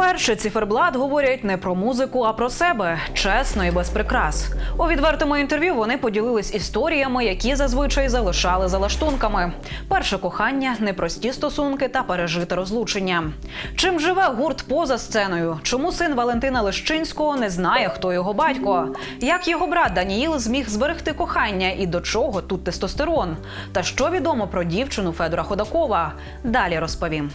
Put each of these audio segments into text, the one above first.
Вперше циферблат говорять не про музику, а про себе чесно і без прикрас. У відвертому інтерв'ю вони поділились історіями, які зазвичай залишали за лаштунками. Перше кохання, непрості стосунки та пережите розлучення. Чим живе гурт поза сценою? Чому син Валентина Лещинського не знає, хто його батько? Як його брат Даніїл зміг зберегти кохання і до чого тут тестостерон? Та що відомо про дівчину Федора Ходакова? Далі розповім.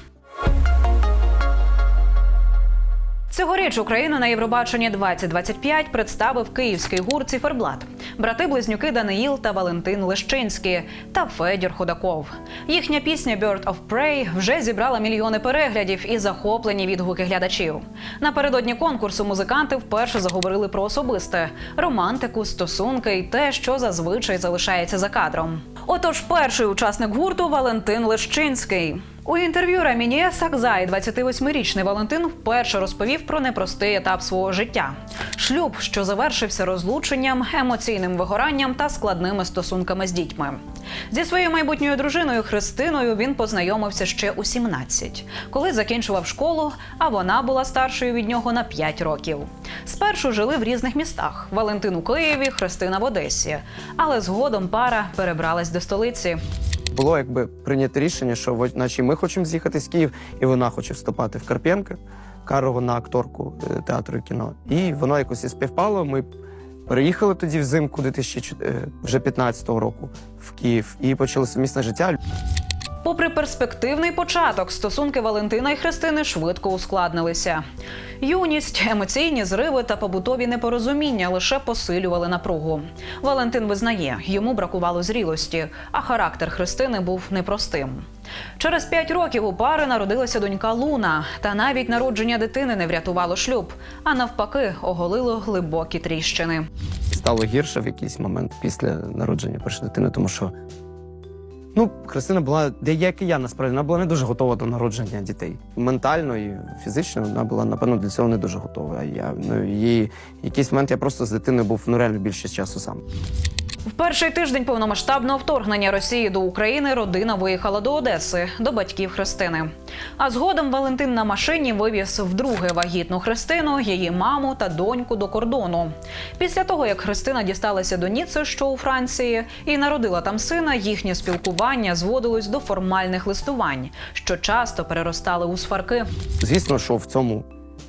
Цьогоріч Україну на Євробаченні 2025 представив київський гурт «Циферблат». брати-близнюки Даниїл та Валентин Лещинський та Федір Ходаков. Їхня пісня «Bird of Prey» вже зібрала мільйони переглядів і захоплені відгуки глядачів. Напередодні конкурсу музиканти вперше заговорили про особисте романтику, стосунки і те, що зазвичай залишається за кадром. Отож, перший учасник гурту Валентин Лещинський. У інтерв'ю Рамініє Сакзай 28-річний Валентин вперше розповів про непростий етап свого життя: шлюб, що завершився розлученням, емоційним вигоранням та складними стосунками з дітьми. Зі своєю майбутньою дружиною Христиною він познайомився ще у 17, коли закінчував школу, а вона була старшою від нього на 5 років. Спершу жили в різних містах: Валентин у Києві, Христина в Одесі. Але згодом пара перебралась до столиці. Було якби прийнято рішення, що наче ми хочемо з'їхати з Київ, і вона хоче вступати в Карп'єнка, Карову на акторку е, театру і кіно. І воно якось і співпало. Ми переїхали тоді взимку 2015 року в Київ і почали сумісне життя. Попри перспективний початок, стосунки Валентина і Христини швидко ускладнилися. Юність, емоційні зриви та побутові непорозуміння лише посилювали напругу. Валентин визнає, йому бракувало зрілості, а характер Христини був непростим. Через п'ять років у пари народилася донька Луна, та навіть народження дитини не врятувало шлюб, а навпаки, оголило глибокі тріщини. Стало гірше в якийсь момент після народження першої дитини, тому що ну, Христина була, як і я насправді, вона була не дуже готова до народження дітей. Ментально і фізично вона була, напевно, для цього не дуже готова. Я ну, її якийсь момент я просто з дитиною був ну, реально більше часу сам. В перший тиждень повномасштабного вторгнення Росії до України родина виїхала до Одеси до батьків Христини. А згодом Валентин на машині вивіз вдруге вагітну Христину, її маму та доньку до кордону. Після того, як Христина дісталася до Ніци, що у Франції, і народила там сина, їхнє спілкування зводилось до формальних листувань, що часто переростали у сварки. Звісно, що в цьому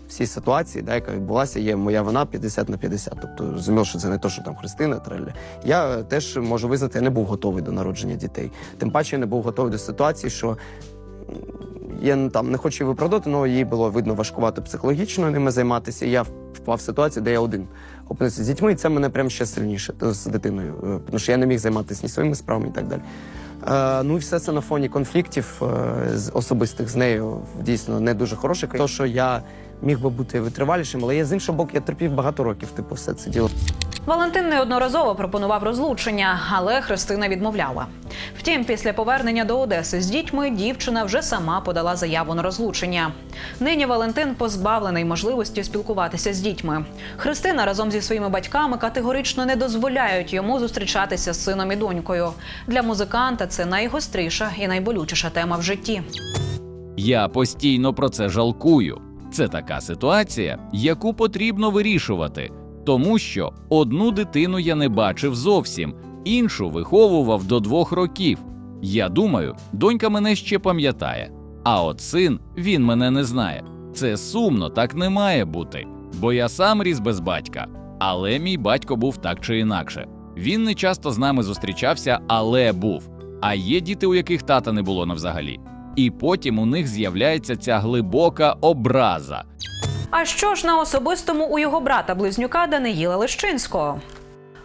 всій ситуації, да, яка відбулася, є моя вина 50 на 50. Тобто розумів, що це не то, що там Христина треля. Я теж можу визнати, я не був готовий до народження дітей. Тим паче я не був готовий до ситуації, що я там не хочу її виправдати, але їй було видно важкувато психологічно ними займатися. І я впав в ситуацію, де я один опинився з дітьми, і це мене прям ще сильніше з дитиною, е, тому що я не міг займатися ні своїми справами і так далі. Е, ну і все це на фоні конфліктів е, особистих з нею дійсно не дуже хороших. То, що я міг би бути витривалішим, але я з іншого боку, я терпів багато років, типу, все це діло. Валентин неодноразово пропонував розлучення, але Христина відмовляла. Втім, після повернення до Одеси з дітьми дівчина вже сама подала заяву на розлучення. Нині Валентин позбавлений можливості спілкуватися з дітьми. Христина разом зі своїми батьками категорично не дозволяють йому зустрічатися з сином і донькою. Для музиканта це найгостріша і найболючіша тема в житті. Я постійно про це жалкую. Це така ситуація, яку потрібно вирішувати, тому що одну дитину я не бачив зовсім, іншу виховував до двох років. Я думаю, донька мене ще пам'ятає. А от син він мене не знає. Це сумно, так не має бути, бо я сам ріс без батька. Але мій батько був так чи інакше. Він не часто з нами зустрічався, але був. А є діти, у яких тата не було навзагалі. І потім у них з'являється ця глибока образа. А що ж на особистому у його брата близнюка Даниїла Лещинського?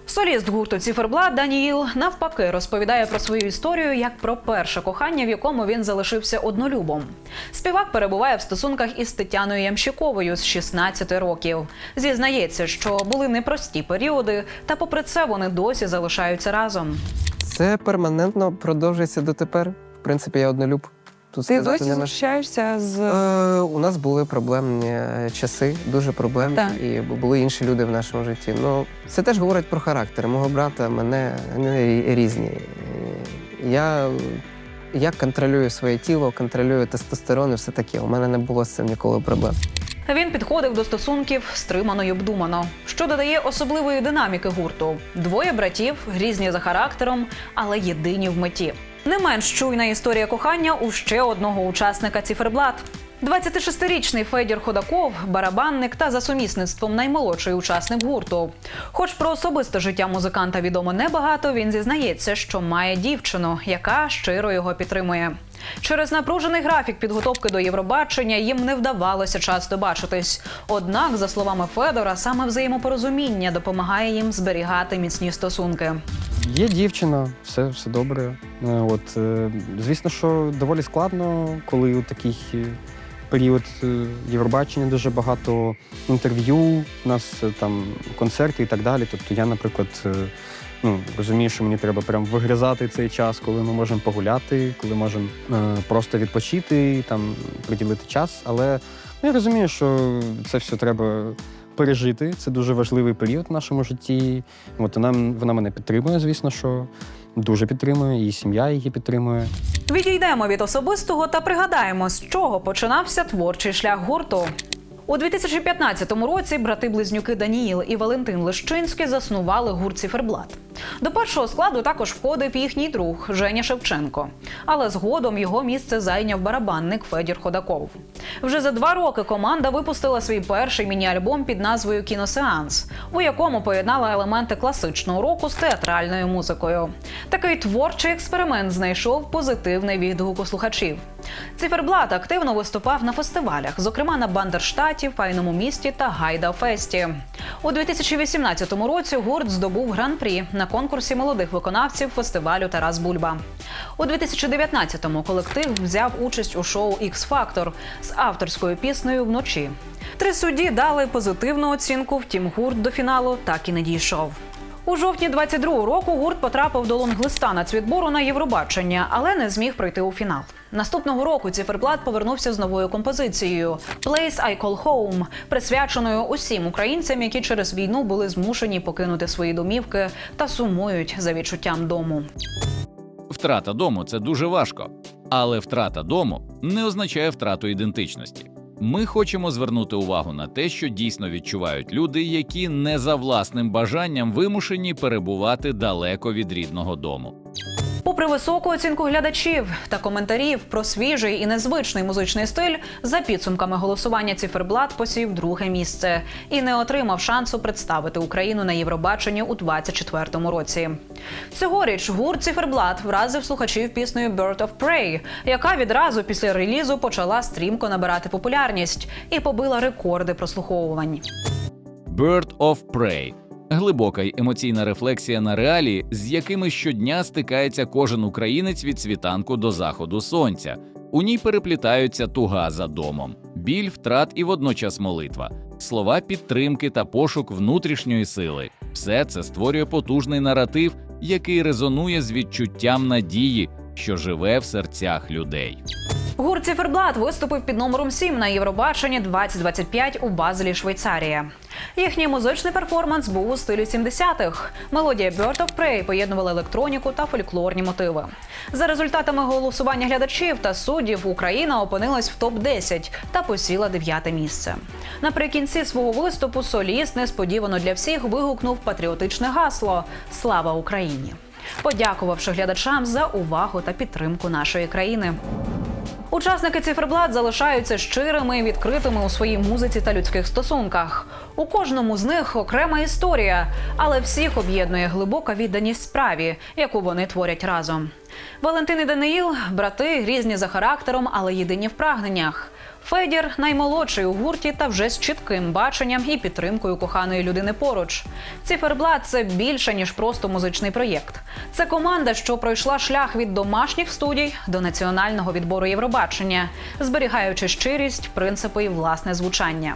Соліст гурту Циферблат Даніїл навпаки розповідає про свою історію як про перше кохання, в якому він залишився однолюбом. Співак перебуває в стосунках із Тетяною Ямщиковою з 16 років. Зізнається, що були непрості періоди, та попри це вони досі залишаються разом. Це перманентно продовжується дотепер. В принципі, я однолюб. Тут Ти досі нема зустрічаєшся з Е, у нас були проблемні часи, дуже проблемні, Так. і були інші люди в нашому житті. Ну, це теж говорить про характер. Мого брата, мене вони різні. Я, я контролюю своє тіло, контролюю тестостерон і все таке. У мене не було з цим ніколи проблем. Він підходив до стосунків стримано й обдумано, що додає особливої динаміки гурту. Двоє братів, різні за характером, але єдині в меті. Не менш чуйна історія кохання у ще одного учасника циферблат. 26-річний Федір Ходаков, барабанник та за сумісництвом наймолодший учасник гурту. Хоч про особисте життя музиканта відомо небагато, він зізнається, що має дівчину, яка щиро його підтримує. Через напружений графік підготовки до Євробачення їм не вдавалося часто бачитись. Однак, за словами Федора, саме взаємопорозуміння допомагає їм зберігати міцні стосунки. Є дівчина, все, все добре. Е, От, е, звісно, що доволі складно, коли у такий е, період Євробачення дуже багато інтерв'ю, у нас там концерти і так далі. Тобто я, наприклад, ну, розумію, що мені треба прям вигризати цей час, коли ми можемо погуляти, коли можемо просто відпочити, там, приділити час. Але ну, я розумію, що це все треба пережити. Це дуже важливий період в нашому житті. От вона, вона мене підтримує, звісно, що дуже підтримує, і сім'я її підтримує. Відійдемо від особистого та пригадаємо, з чого починався творчий шлях гурту. У 2015 році брати-близнюки Даніїл і Валентин Лещинський заснували гурт «Циферблат». До першого складу також входив їхній друг Женя Шевченко. Але згодом його місце зайняв барабанник Федір Ходаков. Вже за два роки команда випустила свій перший міні-альбом під назвою Кіносеанс, у якому поєднала елементи класичного року з театральною музикою. Такий творчий експеримент знайшов позитивний відгук у слухачів. Циферблат активно виступав на фестивалях, зокрема на Бандерштаті, Файному місті та Гайда Фесті. У 2018 році гурт здобув гран-прі на конкурсі молодих виконавців фестивалю Тарас Бульба. У 2019-му колектив взяв участь у шоу Factor з авторською піснею Вночі. Три судді дали позитивну оцінку, втім гурт до фіналу так і не дійшов. У жовтні 22-го року гурт потрапив до лонглиста нацвідбору на Євробачення, але не зміг пройти у фінал. Наступного року циферблат повернувся з новою композицією «Place I Call Home», присвяченою усім українцям, які через війну були змушені покинути свої домівки та сумують за відчуттям дому. Втрата дому це дуже важко, але втрата дому не означає втрату ідентичності. Ми хочемо звернути увагу на те, що дійсно відчувають люди, які не за власним бажанням вимушені перебувати далеко від рідного дому. Попри високу оцінку глядачів та коментарів про свіжий і незвичний музичний стиль, за підсумками голосування циферблат посів друге місце і не отримав шансу представити Україну на Євробаченні у 24-му році. Цьогоріч гурт циферблат вразив слухачів піснею «Bird of Prey», яка відразу після релізу почала стрімко набирати популярність і побила рекорди прослуховувань. Bird of Prey – глибока й емоційна рефлексія на реалії, з якими щодня стикається кожен українець від світанку до заходу сонця. У ній переплітаються туга за домом, біль втрат і водночас молитва, слова підтримки та пошук внутрішньої сили. Все це створює потужний наратив, який резонує з відчуттям надії, що живе в серцях людей. Гурт Циферблат виступив під номером 7 на Євробаченні 2025 у Базелі, Швейцарія. Їхній музичний перформанс був у стилі 70-х. Мелодія Bird of Prey поєднувала електроніку та фольклорні мотиви. За результатами голосування глядачів та суддів Україна опинилась в топ 10 та посіла дев'яте місце. Наприкінці свого виступу соліст несподівано для всіх вигукнув патріотичне гасло Слава Україні! Подякувавши глядачам за увагу та підтримку нашої країни. Учасники циферблат залишаються щирими відкритими у своїй музиці та людських стосунках. У кожному з них окрема історія, але всіх об'єднує глибока відданість справі, яку вони творять разом. Валентин і Даниїл брати різні за характером, але єдині в прагненнях. Федір наймолодший у гурті та вже з чітким баченням і підтримкою коханої людини поруч. Циферблат це більше ніж просто музичний проєкт. Це команда, що пройшла шлях від домашніх студій до національного відбору Євробачення, зберігаючи щирість, принципи і власне звучання.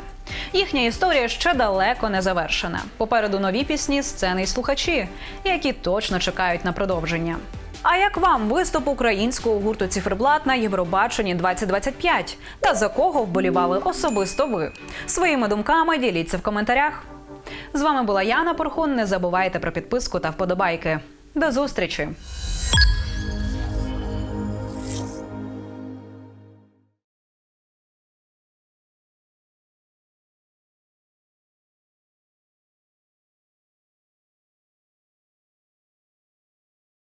Їхня історія ще далеко не завершена. Попереду нові пісні, сцени і слухачі, які точно чекають на продовження. А як вам виступ українського гурту Циферблат на Євробаченні 2025? Та за кого вболівали особисто ви? Своїми думками діліться в коментарях. З вами була Яна Порхун. Не забувайте про підписку та вподобайки. До зустрічі!